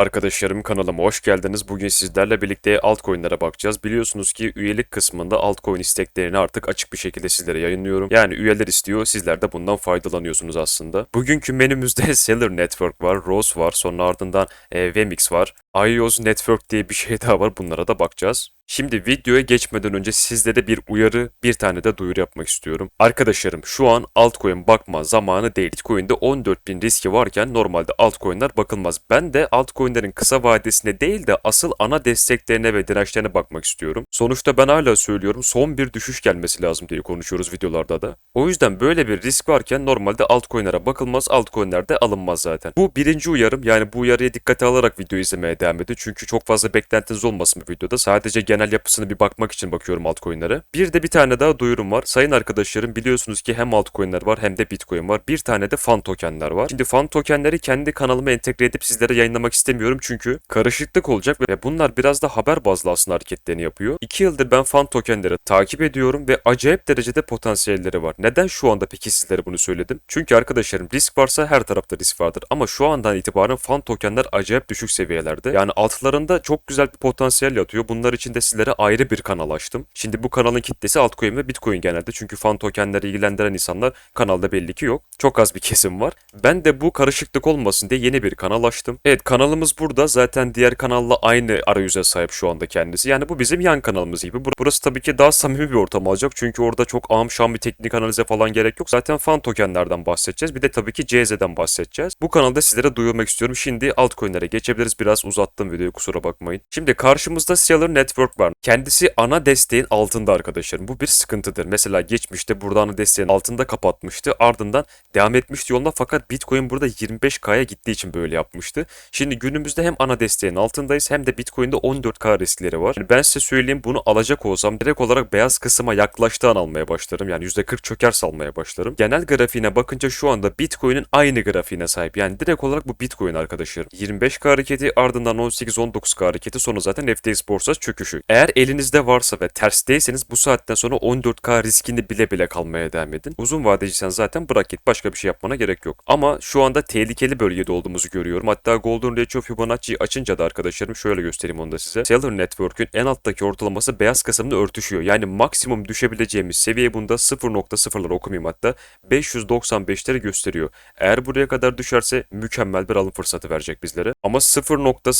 Arkadaşlarım kanalıma hoş geldiniz. Bugün sizlerle birlikte altcoin'lere bakacağız. Biliyorsunuz ki üyelik kısmında altcoin isteklerini artık açık bir şekilde sizlere yayınlıyorum. Yani üyeler istiyor, sizler de bundan faydalanıyorsunuz aslında. Bugünkü menümüzde Seller Network var, Rose var, sonra ardından e, Vemix var. iOS Network diye bir şey daha var. Bunlara da bakacağız. Şimdi videoya geçmeden önce sizlere bir uyarı, bir tane de duyuru yapmak istiyorum. Arkadaşlarım şu an altcoin bakma zamanı değil. Bitcoin'de 14.000 riski varken normalde altcoin'ler bakılmaz. Ben de altcoin'lerin kısa vadesine değil de asıl ana desteklerine ve dirençlerine bakmak istiyorum. Sonuçta ben hala söylüyorum son bir düşüş gelmesi lazım diye konuşuyoruz videolarda da. O yüzden böyle bir risk varken normalde altcoin'lere bakılmaz, altcoin'ler de alınmaz zaten. Bu birinci uyarım yani bu uyarıya dikkate alarak video izlemeye devam edin. Çünkü çok fazla beklentiniz olmasın bu videoda. Sadece genel yapısını bir bakmak için bakıyorum altcoin'lere. Bir de bir tane daha duyurum var. Sayın arkadaşlarım biliyorsunuz ki hem altcoin'ler var hem de bitcoin var. Bir tane de fan tokenler var. Şimdi fan tokenleri kendi kanalıma entegre edip sizlere yayınlamak istemiyorum çünkü karışıklık olacak ve bunlar biraz da haber bazlı aslında hareketlerini yapıyor. İki yıldır ben fan tokenleri takip ediyorum ve acayip derecede potansiyelleri var. Neden şu anda peki sizlere bunu söyledim? Çünkü arkadaşlarım risk varsa her tarafta risk vardır ama şu andan itibaren fan tokenler acayip düşük seviyelerde. Yani altlarında çok güzel bir potansiyel yatıyor. Bunlar için de sizlere ayrı bir kanal açtım. Şimdi bu kanalın kitlesi altcoin ve bitcoin genelde. Çünkü fan tokenleri ilgilendiren insanlar kanalda belli ki yok. Çok az bir kesim var. Ben de bu karışıklık olmasın diye yeni bir kanal açtım. Evet kanalımız burada. Zaten diğer kanalla aynı arayüze sahip şu anda kendisi. Yani bu bizim yan kanalımız gibi. Bur- Burası tabii ki daha samimi bir ortam olacak. Çünkü orada çok ağam şam bir teknik analize falan gerek yok. Zaten fan tokenlerden bahsedeceğiz. Bir de tabii ki CZ'den bahsedeceğiz. Bu kanalda sizlere duyurmak istiyorum. Şimdi altcoin'lere geçebiliriz. Biraz uzattım videoyu kusura bakmayın. Şimdi karşımızda Seller Network var. Kendisi ana desteğin altında arkadaşlarım. Bu bir sıkıntıdır. Mesela geçmişte burada ana desteğin altında kapatmıştı. Ardından devam etmişti yoluna fakat Bitcoin burada 25K'ya gittiği için böyle yapmıştı. Şimdi günümüzde hem ana desteğin altındayız hem de Bitcoin'de 14K riskleri var. Yani ben size söyleyeyim bunu alacak olsam direkt olarak beyaz kısma yaklaştığı an almaya başlarım. Yani %40 çöker salmaya başlarım. Genel grafiğine bakınca şu anda Bitcoin'in aynı grafiğine sahip. Yani direkt olarak bu Bitcoin arkadaşlarım. 25K hareketi ardından 18-19K hareketi sonra zaten FTX borsa çöküşü. Eğer elinizde varsa ve tersteyseniz bu saatten sonra 14K riskini bile bile kalmaya devam edin. Uzun vadeciysen zaten bırak git başka bir şey yapmana gerek yok. Ama şu anda tehlikeli bölgede olduğumuzu görüyorum. Hatta Golden Ratio Fibonacci'yi açınca da arkadaşlarım şöyle göstereyim onu da size. Seller Network'ün en alttaki ortalaması beyaz kısımda örtüşüyor. Yani maksimum düşebileceğimiz seviye bunda 0.0'lar okumayayım hatta 595'leri gösteriyor. Eğer buraya kadar düşerse mükemmel bir alım fırsatı verecek bizlere. Ama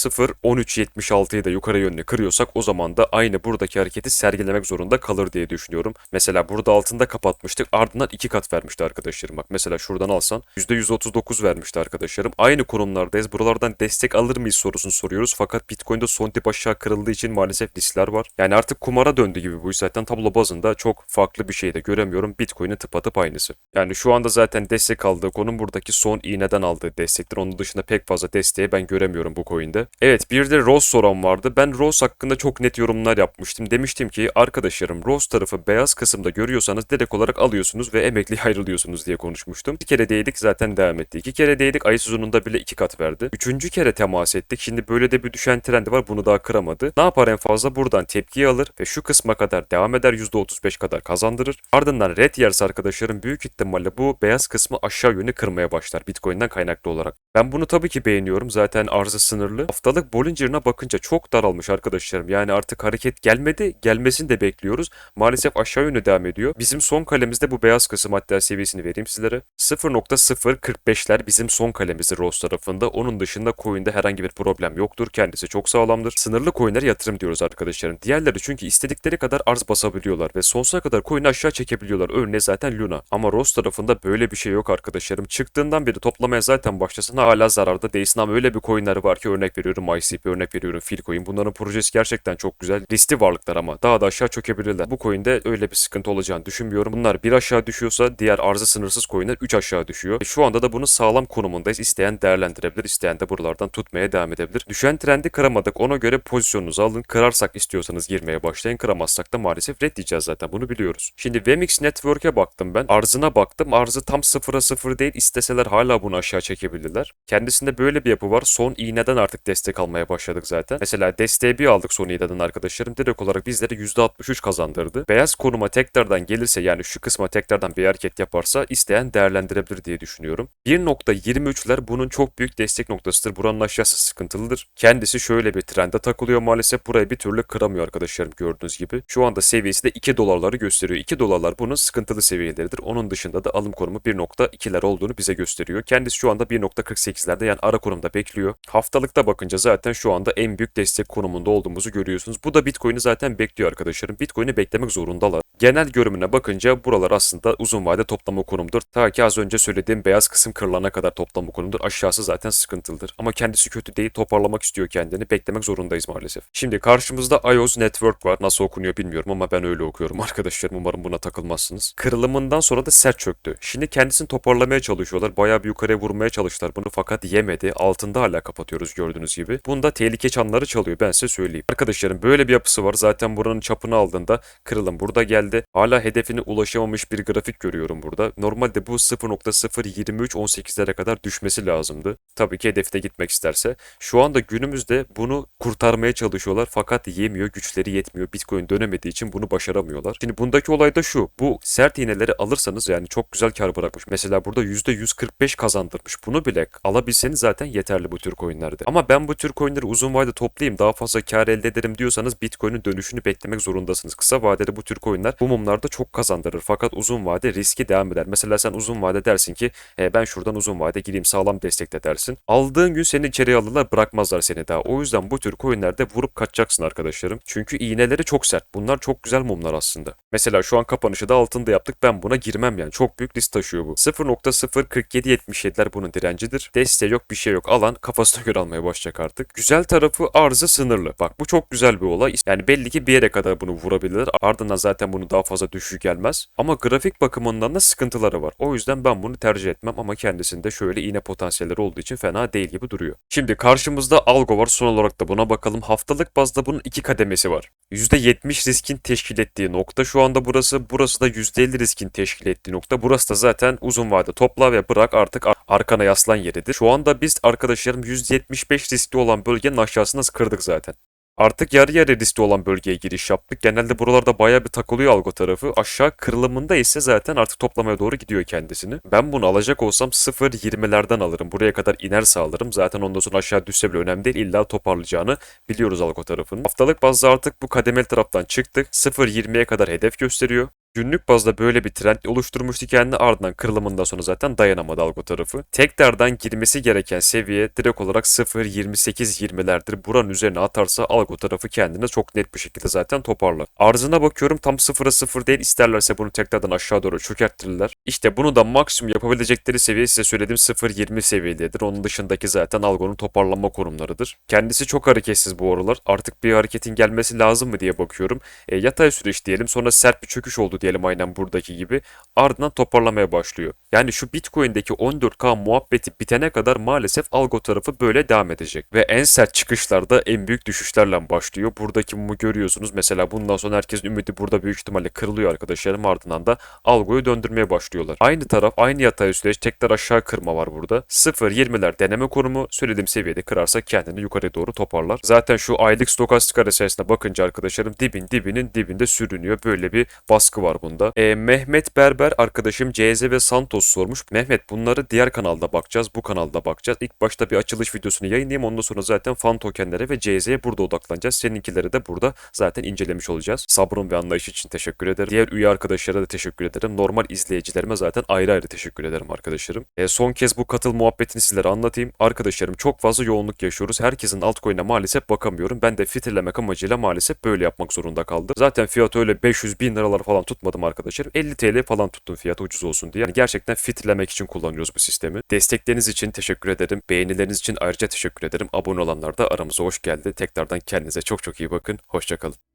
0.01376'yı da yukarı yönlü kırıyorsak o zaman da aynı buradaki hareketi sergilemek zorunda kalır diye düşünüyorum. Mesela burada altında kapatmıştık ardından iki kat vermişti arkadaşlarım. Bak mesela şuradan alsan %139 vermişti arkadaşlarım. Aynı konumlardayız. Buralardan destek alır mıyız sorusunu soruyoruz. Fakat Bitcoin'de son dip aşağı kırıldığı için maalesef riskler var. Yani artık kumara döndü gibi bu zaten tablo bazında çok farklı bir şey de göremiyorum. Bitcoin'in tıpatıp aynısı. Yani şu anda zaten destek aldığı konum buradaki son iğneden aldığı destektir. Onun dışında pek fazla desteği ben göremiyorum bu coin'de. Evet bir de Rose soran vardı. Ben Rose hakkında çok net yorumlar yapmıştım. Demiştim ki arkadaşlarım Rose tarafı beyaz kısımda görüyorsanız direkt olarak alıyorsunuz ve emekli ayrılıyorsunuz diye konuşmuştum. Bir kere değdik zaten devam etti. İki kere değdik ay sezonunda bile iki kat verdi. Üçüncü kere temas ettik. Şimdi böyle de bir düşen trendi var bunu daha kıramadı. Ne yapar en fazla buradan tepkiyi alır ve şu kısma kadar devam eder %35 kadar kazandırır. Ardından red yerse arkadaşlarım büyük ihtimalle bu beyaz kısmı aşağı yönü kırmaya başlar Bitcoin'den kaynaklı olarak. Ben bunu tabii ki beğeniyorum. Zaten arzı sınırlı. Haftalık Bollinger'ına bakınca çok daralmış arkadaşlarım. Yani artık hareket gelmedi. Gelmesini de bekliyoruz. Maalesef aşağı yönü devam ediyor. Bizim son kalemizde bu beyaz kısım hatta seviyesini vereyim sizlere. 0.045'ler bizim son kalemizi Rose tarafında. Onun dışında coin'de herhangi bir problem yoktur. Kendisi çok sağlamdır. Sınırlı coin'lere yatırım diyoruz arkadaşlarım. Diğerleri çünkü istedikleri kadar arz basabiliyorlar ve sonsuza kadar coin'i aşağı çekebiliyorlar. Örneğin zaten Luna. Ama Rose tarafında böyle bir şey yok arkadaşlarım. Çıktığından beri toplamaya zaten başlasın hala zararda değilsin ama öyle bir coin'ler var ki örnek veriyorum ICP, örnek veriyorum Filcoin. Bunların projesi gerçekten çok güzel. Riskli varlıklar ama daha da aşağı çökebilirler. Bu coin'de öyle bir sıkıntı olacağını düşünmüyorum. Bunlar bir aşağı düşüyorsa diğer arzı sınırsız coin'ler 3 aşağı düşüyor. E, Şu anda da bunun sağlam konumundayız. İsteyen değerlendirebilir, isteyen de buralardan tutmaya devam edebilir. Düşen trendi kıramadık. Ona göre pozisyonunuzu alın. Kırarsak istiyorsanız girmeye başlayın. Kıramazsak da maalesef red diyeceğiz zaten. Bunu biliyoruz. Şimdi Vemix Network'e baktım ben. Arzına baktım. Arzı tam sıfıra sıfır değil. İsteseler hala bunu aşağı çekebilirler. Kendisinde böyle bir yapı var. Son iğneden artık destek almaya başladık zaten. Mesela desteği bir aldık Sony'den arkadaşlarım. Direkt olarak bizlere %63 kazandırdı. Beyaz konuma tekrardan gelirse yani şu kısma tekrardan bir hareket yaparsa isteyen değerlendirebilir diye düşünüyorum. 1.23'ler bunun çok büyük destek noktasıdır. Buranın aşağısı sıkıntılıdır. Kendisi şöyle bir trende takılıyor maalesef. Burayı bir türlü kıramıyor arkadaşlarım gördüğünüz gibi. Şu anda seviyesi de 2 dolarları gösteriyor. 2 dolarlar bunun sıkıntılı seviyeleridir. Onun dışında da alım konumu 1.2'ler olduğunu bize gösteriyor. Kendisi şu anda 1.48'lerde yani ara konumda bekliyor. Haftalıkta bakınca zaten şu anda en büyük destek konumunda olduğumuzu görüyorsunuz. Bu da Bitcoin'i zaten bekliyor arkadaşlarım. Bitcoin'i beklemek zorundalar. Genel görümüne bakınca buralar aslında uzun vade toplama konumdur. Ta ki az önce söylediğim beyaz kısım kırılana kadar toplama konumdur. Aşağısı zaten sıkıntılıdır. Ama kendisi kötü değil. Toparlamak istiyor kendini. Beklemek zorundayız maalesef. Şimdi karşımızda iOS Network var. Nasıl okunuyor bilmiyorum ama ben öyle okuyorum arkadaşlarım. Umarım buna takılmazsınız. Kırılımından sonra da sert çöktü. Şimdi kendisini toparlamaya çalışıyorlar. Bayağı bir yukarıya vurmaya çalıştılar bunu fakat yemedi. Altında hala kapatıyoruz gördüğünüz gibi. Bunda tehlike çanları çalıyor ben size söyleyeyim. Arkadaşlarım böyle bir yapısı var. Zaten buranın çapını aldığında kırılım burada geldi. Hala hedefine ulaşamamış bir grafik görüyorum burada. Normalde bu 0.02318'lere kadar düşmesi lazımdı. Tabii ki hedefte gitmek isterse. Şu anda günümüzde bunu kurtarmaya çalışıyorlar fakat yemiyor, güçleri yetmiyor. Bitcoin dönemediği için bunu başaramıyorlar. Şimdi bundaki olay da şu. Bu sert iğneleri alırsanız yani çok güzel kar bırakmış. Mesela burada %145 kazandırmış. Bunu bile alabilseniz zaten yeterli bu tür coinlerde. Ama ben bu tür coinleri uzun vadede toplayayım daha fazla kar elde ederim diyorsanız Bitcoin'in dönüşünü beklemek zorundasınız. Kısa vadede bu tür coinler bu mumlarda çok kazandırır. Fakat uzun vade riski devam eder. Mesela sen uzun vade dersin ki e, ben şuradan uzun vade gireyim sağlam destekle dersin. Aldığın gün seni içeriye alırlar bırakmazlar seni daha. O yüzden bu tür coinlerde vurup kaçacaksın arkadaşlarım. Çünkü iğneleri çok sert. Bunlar çok güzel mumlar aslında. Mesela şu an kapanışı da altında yaptık. Ben buna girmem yani. Çok büyük risk taşıyor bu. 0.04777'ler bunun direncidir. Desteği yok bir şey yok. Alan kafasına göre almaya başlayacak artık. Güzel tarafı arzı sınırlı. Bak bu çok güzel bir olay. Yani belli ki bir yere kadar bunu vurabilirler. Ardından zaten bunu daha fazla düşük gelmez. Ama grafik bakımından da sıkıntıları var. O yüzden ben bunu tercih etmem ama kendisinde şöyle iğne potansiyelleri olduğu için fena değil gibi duruyor. Şimdi karşımızda algo var. Son olarak da buna bakalım. Haftalık bazda bunun iki kademesi var. %70 riskin teşkil ettiği nokta şu anda burası. Burası da %50 riskin teşkil ettiği nokta. Burası da zaten uzun vade topla ve bırak artık ar- arkana yaslan yeridir. Şu anda biz arkadaşlarım %75 riskli olan bölgenin aşağısına kırdık zaten. Artık yarı yarı riskli olan bölgeye giriş yaptık. Genelde buralarda bayağı bir takılıyor algo tarafı. Aşağı kırılımında ise zaten artık toplamaya doğru gidiyor kendisini. Ben bunu alacak olsam 0.20'lerden alırım. Buraya kadar inerse alırım. Zaten ondan sonra aşağı düşse bile önemli değil. İlla toparlayacağını biliyoruz algo tarafının. Haftalık bazda artık bu kademeli taraftan çıktık. 0.20'ye kadar hedef gösteriyor. Günlük bazda böyle bir trend oluşturmuştu kendini ardından kırılımından sonra zaten dayanamadı algo tarafı. Tekrardan girmesi gereken seviye direkt olarak 0.28-20'lerdir. Buranın üzerine atarsa algo tarafı kendini çok net bir şekilde zaten toparlar. Arzına bakıyorum tam 0'a 0 değil isterlerse bunu tekrardan aşağı doğru çökerttirirler. İşte bunu da maksimum yapabilecekleri seviye size söylediğim 0.20 seviyededir. Onun dışındaki zaten algonun toparlanma konumlarıdır. Kendisi çok hareketsiz bu aralar. Artık bir hareketin gelmesi lazım mı diye bakıyorum. E, yatay süreç diyelim sonra sert bir çöküş oldu diyelim aynen buradaki gibi. Ardından toparlamaya başlıyor. Yani şu Bitcoin'deki 14K muhabbeti bitene kadar maalesef algo tarafı böyle devam edecek. Ve en sert çıkışlarda en büyük düşüşlerle başlıyor. Buradaki mumu görüyorsunuz. Mesela bundan sonra herkesin ümidi burada büyük ihtimalle kırılıyor arkadaşlarım. Ardından da algoyu döndürmeye başlıyorlar. Aynı taraf aynı yatay süreç tekrar aşağı kırma var burada. 0.20'ler deneme konumu söylediğim seviyede kırarsa kendini yukarı doğru toparlar. Zaten şu aylık stokastik RSI'sine bakınca arkadaşlarım dibin dibinin dibinde sürünüyor. Böyle bir baskı var bunda. E, Mehmet Berber arkadaşım CZ ve Santos sormuş. Mehmet bunları diğer kanalda bakacağız. Bu kanalda bakacağız. İlk başta bir açılış videosunu yayınlayayım. Ondan sonra zaten fan tokenlere ve CZ'ye burada odaklanacağız. Seninkileri de burada zaten incelemiş olacağız. Sabrın ve anlayış için teşekkür ederim. Diğer üye arkadaşlara da teşekkür ederim. Normal izleyicilerime zaten ayrı ayrı teşekkür ederim arkadaşlarım. E, son kez bu katıl muhabbetini sizlere anlatayım. Arkadaşlarım çok fazla yoğunluk yaşıyoruz. Herkesin altcoin'e maalesef bakamıyorum. Ben de fitirlemek amacıyla maalesef böyle yapmak zorunda kaldım. Zaten fiyatı öyle 500 bin liralar falan tutmadım arkadaşlarım. 50 TL falan tuttum fiyatı ucuz olsun diye. Yani gerçekten fitirlemek için kullanıyoruz bu sistemi. Destekleriniz için teşekkür ederim. Beğenileriniz için ayrıca teşekkür ederim. Abone olanlar da aramıza hoş geldi. Tekrardan kendinize çok çok iyi bakın. Hoşçakalın.